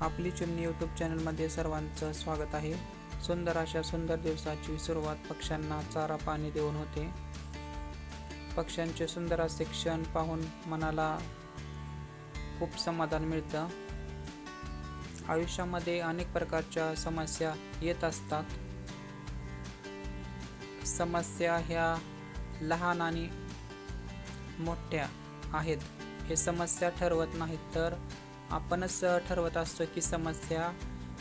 आपली चुन्नी यूट्यूब चॅनलमध्ये सर्वांचं स्वागत आहे. सुंदर अशा सुंदर दिवसाची सुरुवात पक्ष्यांना चारा पाणी देऊन होते. पक्ष्यांचे सुंदर असे क्षण पाहून मनाला खूप समाधान मिळतं. आयुष्यामध्ये अनेक प्रकारच्या समस्या येत असतात. समस्या ह्या लहान आणि मोठ्या आहेत. हे समस्या ठरवत नाहीत तर आपणच ठरवत असतो की समस्या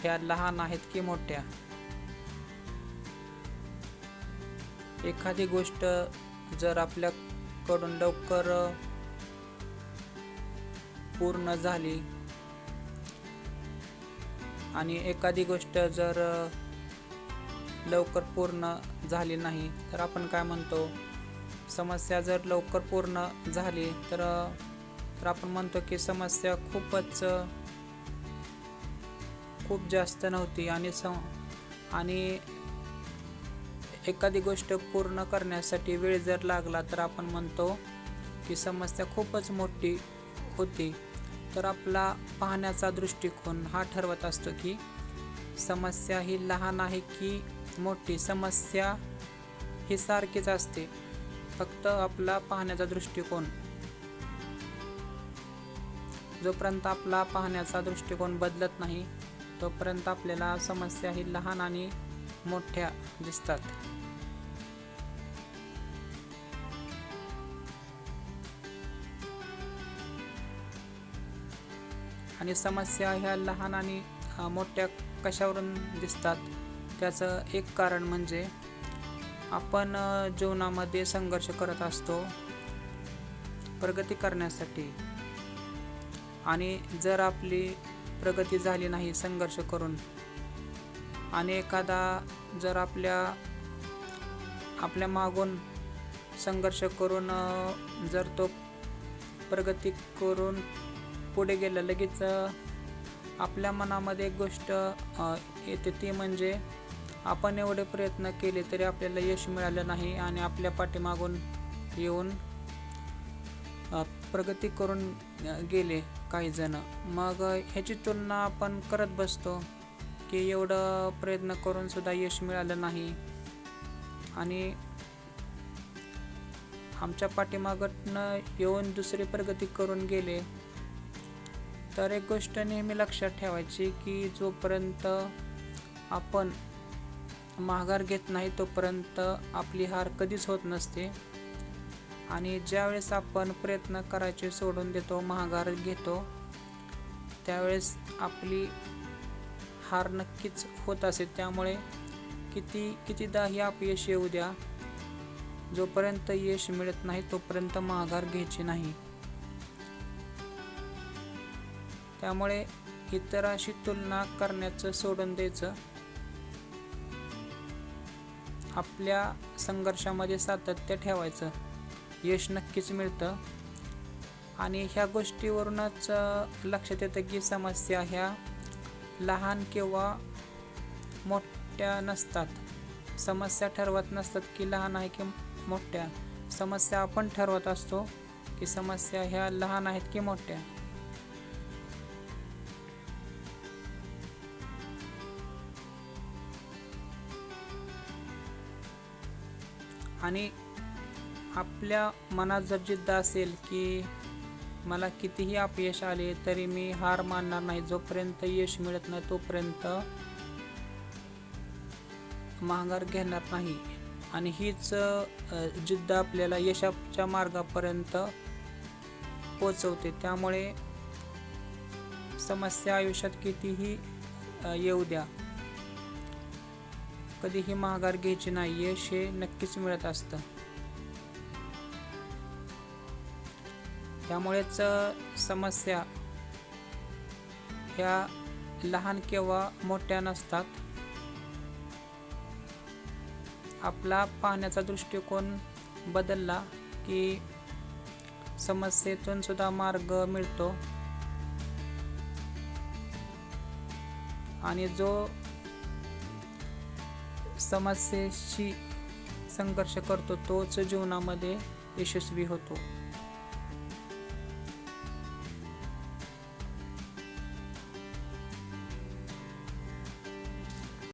ह्या लहान आहेत की मोठ्या. एखादी गोष्ट जर आपल्याकडून लवकर पूर्ण झाली आणि एखादी गोष्ट जर लवकर पूर्ण झाली नाही तर आपण काय म्हणतो? समस्या जर लवकर पूर्ण झाली तर तर आपण म्हणतो की समस्या खूपच खूप जास्त नव्हती. आणि सम आणि एखादी गोष्ट पूर्ण करण्यासाठी वेळ जर लागला तर आपण म्हणतो की समस्या खूपच मोठी होती. तर आपला पाहण्याचा दृष्टिकोन हा ठरवत असतो की समस्या ही लहान आहे की मोठी? समस्या ही सारखीच असते. फक्त आपला पाहण्याचा दृष्टिकोन जोपर्यंत आपला पाहण्याचा दृष्टिकोन बदलत नाही तोपर्यंत आपल्याला समस्या ही लहान आणि मोठ्या दिसतात. आणि समस्या ह्या लहान आणि मोठ्या कशावरून दिसतात? त्याचं एक कारण म्हणजे आपण जीवनामध्ये संघर्ष करत असतो. प्रगती करण्यासाठी. आणि जर आपली प्रगती झाली नाही संघर्ष करून आणि एखादा जर आपल्या आपल्या मागून संघर्ष करून जर तो प्रगती करून पुढे गेला लगेच आपल्या मनामध्ये एक गोष्ट येते ती म्हणजे आपण एवढे प्रयत्न केले तरी आपल्याला यश मिळालं नाही आणि आपल्या पाठीमागून येऊन प्रगती करून गेले. काही जण. मग ह्याची तुलना आपण करत बसतो की एवढं प्रयत्न करून सुद्धा यश मिळालं नाही. आणि आमच्या पाठीमागटनं येऊन दुसरी प्रगती करून गेले. तर एक गोष्ट नेहमी लक्षात ठेवायची की जोपर्यंत आपण माघार घेत नाही तोपर्यंत आपली हार कधीच होत नसते. आणि ज्यावेळेस आपण प्रयत्न करायचे सोडून देतो महागार घेतो त्यावेळेस आपली हार नक्कीच होत असेल त्यामुळे किती कितीदाही अपयश येऊ द्या. जोपर्यंत यश मिळत नाही तोपर्यंत माघार घ्यायची नाही. त्यामुळे इतराशी तुलना करण्याचं सोडून द्यायचं. आपल्या संघर्षामध्ये सातत्य ठेवायचं. यश नक्कीच मिळतं. आणि ह्या गोष्टीवरूनच लक्षात येतं की समस्या ह्या लहान किंवा मोठ्या नसतात. समस्या ठरवत नसतात की लहान आहे की मोठ्या. समस्या आपण ठरवत असतो की समस्या ह्या लहान आहेत की मोठ्या. आणि आपल्या मनात जर जिद्द असेल की मला कितीही अपयश आले तरी मी हार मानणार नाही. जोपर्यंत यश मिळत नाही तोपर्यंत माघार घेणार नाही. आणि हीच जिद्द आपल्याला यशाच्या मार्गापर्यंत पोचवते. त्यामुळे समस्या आयुष्यात कितीही येऊ द्या. कधीही माघार घ्यायची नाही. यश हे नक्कीच मिळत असतं. त्यामुळेच समस्या ह्या लहान किंवा मोठ्या नसतात. आपला पाहण्याचा दृष्टिकोन बदलला की समस्येतून सुद्धा मार्ग मिळतो. आणि जो समस्येशी संघर्ष करतो तोच जीवनामध्ये यशस्वी होतो.